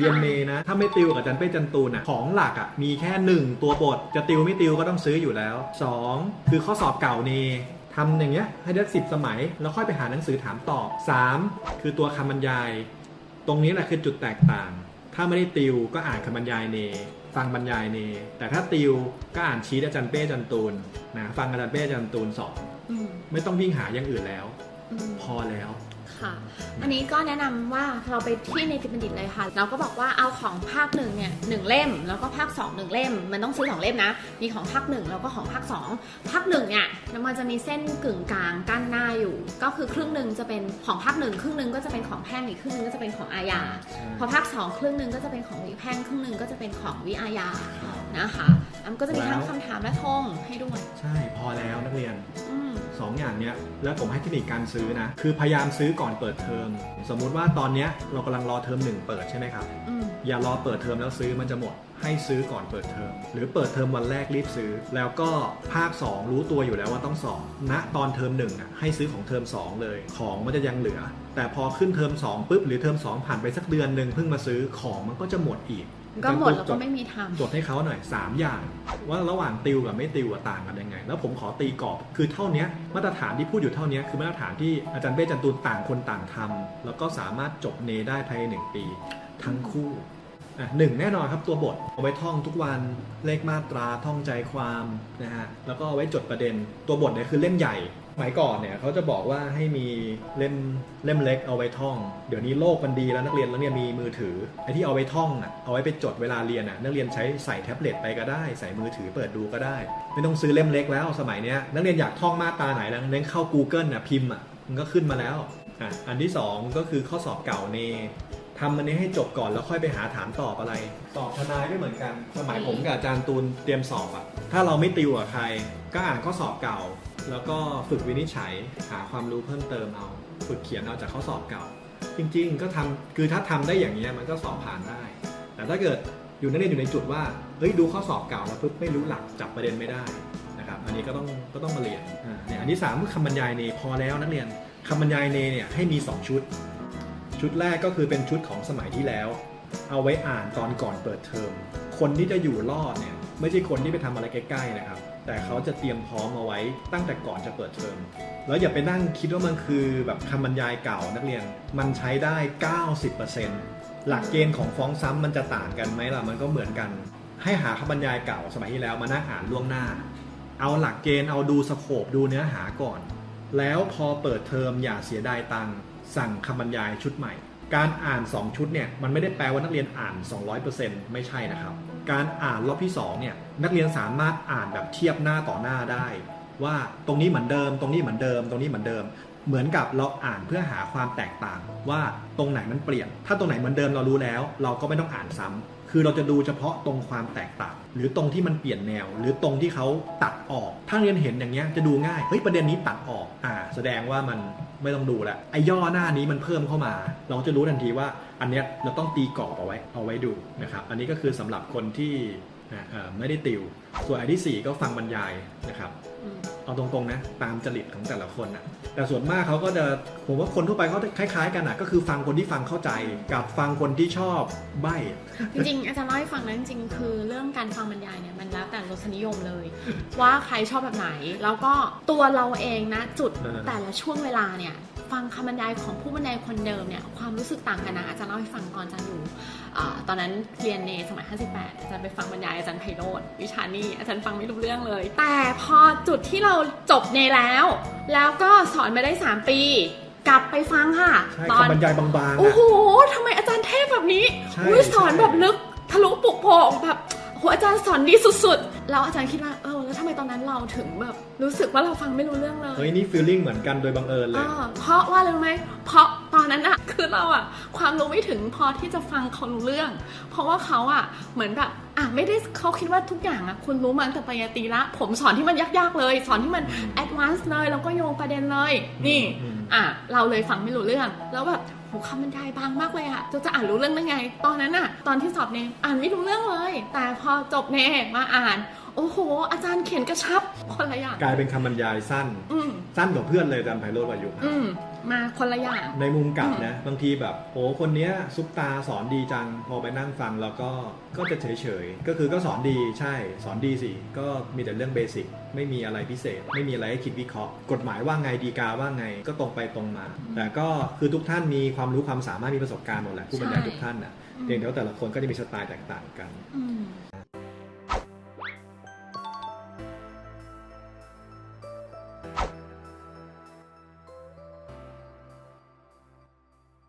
เรียนเมนะ ถ้าไม่ติวกับอาจันเป้จันตูนอะของหลักอะมีแค่หนึ่งตัวบท จะติวไม่ติวก็ต้องซื้ออยู่แล้วสองคือข้อสอบเก่าเนทำอย่างเงี้ยให้ได้สิบสมัย แล้วค่อยไปหาหนังสือถามตอบสามคือตัวคำบรรยาย ตรงนี้แหละคือจุดแตกต่าง ถ้าไม่ได้ติวก็อ่านคำบรรยายเน ฟังบรรยายเน แต่ถ้าติวก็อ่านชีตอาจารย์เป้อาจันตูนนะฟังอาจารย์เป้อาจันตูนสอนอืมไม่ต้องวิ่งหาอย่างอื่นแล้วอืมพอแล้ว ค่ะ อันนี้ก็แนะนำว่าเราไปที่ในติบัณฑิตเลยค่ะ เราก็บอกว่าเอาของภาคหนึ่งเนี่ยหนึ่งเล่ม แล้วก็ภาคสองหนึ่งเล่ม มันต้องซื้อสองเล่มนะ มีของภาคหนึ่งแล้วก็ของภาคสองภาคหนึ่งเนี่ยมันจะมีเส้นกึ่งกลางกั้นหน้าอยู่ ก็คือครึ่งหนึ่งจะเป็นของภาคหนึ่งครึ่งหนึ่งก็จะเป็นของแพ่งอีกครึ่งหนึ่งก็จะเป็นของอาญา พอภาคสองครึ่งหนึ่งก็จะเป็นของวิแพ่งครึ่งหนึ่งก็จะเป็นของวิอาญานะคะแล้วมันก็จะมีทั้งคำถามและธงให้ด้วยใช่ 2 อย่างเนี้ยแล้วผมให้เทคนิคการซื้อนะ คือพยายามซื้อก่อนเปิดเทอมสมมุติว่าตอนเนี้ยเรากำลังรอเทอมหนึ่งเปิดใช่ไหมครับ อย่ารอเปิดเทอมแล้วซื้อมันจะหมด ให้ซื้อก่อนเปิดเทอมหรือเปิดเทอมวันแรกรีบซื้อ แล้วก็ภาค 2 รู้ตัวอยู่แล้วว่าต้องสอบณตอนเทอมหนึ่งอะให้ซื้อของเทอม 2 เลย ของมันจะยังเหลือ แต่พอขึ้นเทอม2ปุ๊บหรือเทอม 2 ผ่านไปสักเดือนหนึ่งเพิ่งมาซื้อของมันก็จะหมดอีกก็หมดแล้วก็ไม่มีทำจดให้เขาหน่อย 3 อย่าง ว่าระหว่างติวกับไม่ติวอะต่างกันยังไง แล้วผมขอตีกรอบคือเท่าเนี้ยมาตรฐานที่พูดอยู่เท่าเนี้ยคือมาตรฐานที่อาจารย์เป้อาจันตูนต่างคนต่างทำแล้วก็สามารถจบเนได้ภายในหนึ่งปี ทั้งคู่อะหนึ่งแน่นอนครับตัวบทเอาไว้ท่องทุกวันเลขมาตราท่องใจความนะฮะแล้วก็เอาไว้จดประเด็นตัวบทเนี่ยคือเล่มใหญ่สมัยก่อนเนี่ยเขาจะบอกว่าให้มีเล่มเล่มเล็กเอาไว้ท่อง เดี๋ยวนี้โลกมันดีแล้วนักเรียนแล้วเนี่ยมีมือถือไอ้ที่เอาไว้ท่องอะเอาไว้ไปจดเวลาเรียนอะนักเรียนใช้ใส่แท็บเล็ตไปก็ได้ใส่มือถือเปิดดูก็ได้ ไม่ต้องซื้อเล่มเล็กแล้วสมัยเนี้ยนักเรียนอยากท่องมาตราไหนแล้วเน้นเข้า Google น่ะพิมพ์อะมันก็ขึ้นมาแล้วอะอันที่สองก็คือข้อสอบเก่าเน ทำมันนี้ให้จบก่อนแล้วค่อยไปหาถามตอบอะไรสอบทนายก็เหมือนกัน สมัยผมกับอาจารย์ตูนเตรียมสอบอะถ้าเราไม่ติวกับใคร ก็อ่านข้อสอบเก่า แล้วก็ฝึกวินิจฉัย หาความรู้เพิ่มเติมเอา ฝึกเขียนเอาจากข้อสอบเก่า จริง ๆ ก็ทำคือถ้าทำได้อย่างนี้ยมันก็สอบผ่านได้ แต่ถ้าเกิดอยู่นักเรียนอยู่ในจุดว่าเฮ้ยดูข้อสอบเก่าแล้วปุ๊บไม่รู้หลักจับประเด็นไม่ได้นะครับอันนี้ก็ต้องก็ต้องมาเรียนอ่าเนี่ยอันที่สามคือคำบรรยายเน พอแล้วนักเรียนคำบรรยายเนเนี่ยให้มี 2 ชุด ชุดแรกก็คือเป็นชุดของสมัยที่แล้ว เอาไว้อ่านตอนก่อนเปิดเทอม คนที่จะอยู่รอดเนี่ยไม่ใช่คนที่ไปทำอะไรใกล้ๆนะครับ แต่เขาจะเตรียมพร้อมเอาไว้ตั้งแต่ก่อนจะเปิดเทอม แล้วอย่าไปนั่งคิดว่ามันคือแบบคำบรรยายเก่านักเรียน มันใช้ได้ 90%หลักเกณฑ์ของฟ้องซ้ำมันจะต่างกันไหมล่ะ มันก็เหมือนกัน ให้หาคำบรรยายเก่าสมัยที่แล้วมานั่งอ่านล่วงหน้า เอาหลักเกณฑ์เอาดูสโคปดูเนื้อหาก่อน แล้วพอเปิดเทอมอย่าเสียดายตังค์สั่งคำบรรยายชุดใหม่ การอ่าน 2 ชุดเนี่ยมันไม่ได้แปลว่านักเรียนอ่าน 200%ไม่ใช่นะครับ การอ่านรอบที่2เนี่ยนักเรียนสามารถอ่านแบบเทียบหน้าต่อหน้าได้ ว่าตรงนี้เหมือนเดิม ตรงนี้เหมือนเดิม ตรงนี้เหมือนเดิม เหมือนกับเราอ่านเพื่อหาความแตกต่าง ว่าตรงไหนมันเปลี่ยน ถ้าตรงไหนเหมือนเดิมเรารู้แล้ว เราก็ไม่ต้องอ่านซ้ำ คือเราจะดูเฉพาะตรงความแตกต่าง หรือตรงที่มันเปลี่ยนแนว หรือตรงที่เขาตัดออก ถ้าเรียนเห็นอย่างเงี้ยจะดูง่ายเฮ้ยประเด็นนี้ตัดออกอ่าแสดงว่ามันไม่ต้องดูแล้วไอ้ย่อหน้านี้มันเพิ่มเข้ามา เราจะรู้ทันทีว่าอันเนี้ยเราต้องตีกรอบเอาไว้เอาไว้ดูนะครับอันนี้ก็คือสำหรับคนที่อ่าเออไม่ได้ติว ส่วนอันที่สี่ก็ฟังบรรยายนะครับ เอาตรงๆนะตามจริตของแต่ละคนนะแต่ส่วนมากเขาก็จะผมว่าคนทั่วไปเขาคล้าย ๆ กันนะก็คือฟังคนที่ฟังเข้าใจ กับฟังคนที่ชอบใบ้จริงๆอาจารย์เล่าให้ฟังนะจริงๆคือเรื่องการฟังบรรยายเนี่ยมันแล้วแต่รสนิยมเลย ว่าใครชอบแบบไหน แล้วก็ตัวเราเองนะจุดเออแต่ละช่วงเวลาเนี่ย ฟังคำบรรยายของผู้บรรยายคนเดิมเนี่ยความรู้สึกต่างกันนะอาจารย์เล่าให้ฟังตอนอาจารย์อยู่อาตอนนั้นเรียนในสมัย 58 อาจารย์ไปฟังบรรยายอาจารย์ไพโรธวิชานี่อาจารย์ฟังไม่รู้เรื่องเลย แต่พอจุดที่เราจบเนแล้ว แล้วก็สอนมาได้ 3 ปี กลับไปฟังค่ะใช่ตอนคำบรรยายบางๆโอ้อะโหทำไมอาจารย์เทพแบบนี้ใช่อุ้ยสอนใช่แบบลึกทะลุปุกโป่งแบบโหอาจารย์สอนดีสุดๆ แล้วอาจารย์คิดว่าเออแล้วทำไมตอนนั้นเราถึงแบบรู้สึกว่าเราฟังไม่รู้เรื่องเลย เฮ้ยนี่ฟีลลิ่งเหมือนกันโดยบังเอิญเลย อ่าเพราะว่าอะไรรู้ไหมเพราะ เราอะความรู้ไม่ถึงพอที่จะฟังเขารู้เรื่อง เพราะว่าเขาอะเหมือนแบบอะไม่ได้เขาคิดว่าทุกอย่างอะคุณรู้มาตั้งแต่ปริญญาตรีละ ผมสอนที่มันยากๆเลย สอนที่มันอืมแอดวานซ์เลยแล้วก็โยงประเด็นเลย นี่อืมอะเราเลยฟังไม่รู้เรื่อง แล้วแบบโหคำบรรยายบางมากเลยอะจะจะอ่านรู้เรื่องได้ไง ตอนนั้นอะตอนที่สอบเนมอ่านไม่รู้เรื่องเลย แต่พอจบเนมมาอ่านโอ้โห อาจารย์เขียนกระชับคนละอย่างกลายเป็นคำบรรยายสั้นอืมสั้นกว่าเพื่อนเลยอาจารย์ไพโรจน์วายุอื มมาคนละอย่าง ในมุมกลับอืมนะ บางทีแบบโอ้คนเนี้ยซุปตาสอนดีจัง พอไปนั่งฟังแล้วก็ก็จะเฉยๆก็คือก็สอนดีใช่สอนดีสิ ก็มีแต่เรื่องเบสิกไม่มีอะไรพิเศษ ไม่มีอะไรให้คิดวิเคราะห์ กฎหมายว่าไงดีกาว่าไงก็ตรงไปตรงมา แต่ก็คือทุกท่านมีความรู้ความสามารถมีประสบการณ์หมดแหละผู้บรรยายทุกท่านน่ะเพียงแต่ว่าแต่ละคนก็จะมีสไตล์แตกต่างกันอืม